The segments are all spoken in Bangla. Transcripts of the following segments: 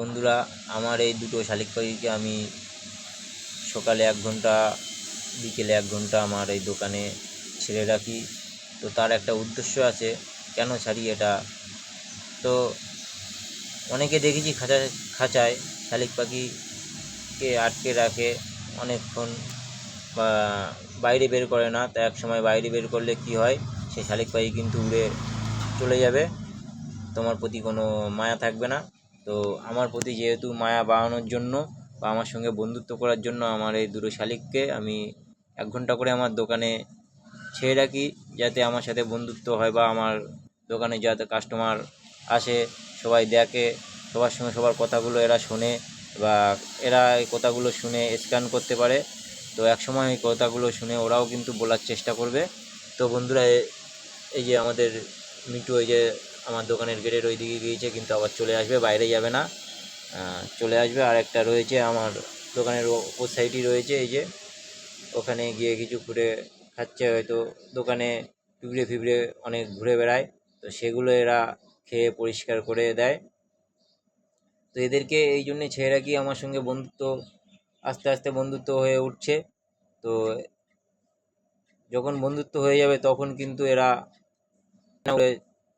বন্ধুরা, আমার এই দুটো শালিক পাখিকে আমি সকালে এক ঘণ্টা, বিকেলে এক ঘণ্টা আমার এই দোকানে ছেড়ে রাখি। তো তার একটা উদ্দেশ্য আছে, কেন ছাড়ি এটা? তো অনেকে দেখেছি খাঁচা, খাঁচায় শালিক পাখিকে আটকে রাখে অনেকক্ষণ বা বাইরে বের করে না। তা এক সময় বাইরে বের করলে কি হয় সেই শালিক পাখি কিন্তু উড়ে চলে যাবে। তোমার প্রতি কোনো মায়া থাকবে না। তো আমার প্রতি যেহেতু মায়া বাড়ানোর জন্য বা আমার সঙ্গে বন্ধুত্ব করার জন্য আমার এই দুটো শালিককে আমি এক ঘণ্টা করে আমার দোকানে ছেড়ে রাখি যাতে আমার সাথে বন্ধুত্ব হয় বা আমার দোকানে যাতে কাস্টমার আসে, সবাই দেখে, সবার সঙ্গে সবার কথাগুলো এরা শোনে বা এরা এই কথাগুলো শুনে স্ক্যান করতে পারে। তো এক সময় এই কথাগুলো শুনে ওরাও কিন্তু বলার চেষ্টা করবে। তো বন্ধুরা, এই যে আমাদের মিটু এই যে আমার দোকানের গেটের ওই দিকে গিয়েছে, কিন্তু আবার চলে আসবে, বাইরে যাবে না। চলে আসবে, আর একটা রয়েছে আমার দোকানের ওপর সাইডই রয়েছে, এই যে। ওখানে গিয়ে কিছু ঘুরে খাচ্ছে, হয়তো দোকানে পিঁপড়ে ফিবড়ে অনেক ঘুরে বেড়ায়। তো সেগুলো এরা খেয়ে পরিষ্কার করে দেয়। তো এদেরকে এই জন্যে ছেড়ে রাখি আমার সঙ্গে বন্ধুত্ব, আস্তে আস্তে বন্ধুত্ব হয়ে উঠছে। তো যখন বন্ধুত্ব হয়ে যাবে, তখন কিন্তু এরা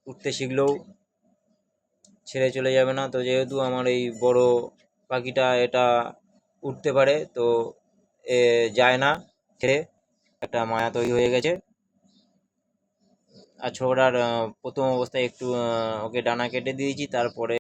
উঠতে শিখলেও ছেড়ে চলে যাবে না। তো যেহেতু আমার এই বড় পাখিটা এটা উঠতে পারে, তো এ যায় না। ছেড়ে একটা মায়া তৈরি হয়ে গেছে। আর ছোটার প্রথম অবস্থায় একটু ওকে ডানা কেটে দিয়েছি, তারপরে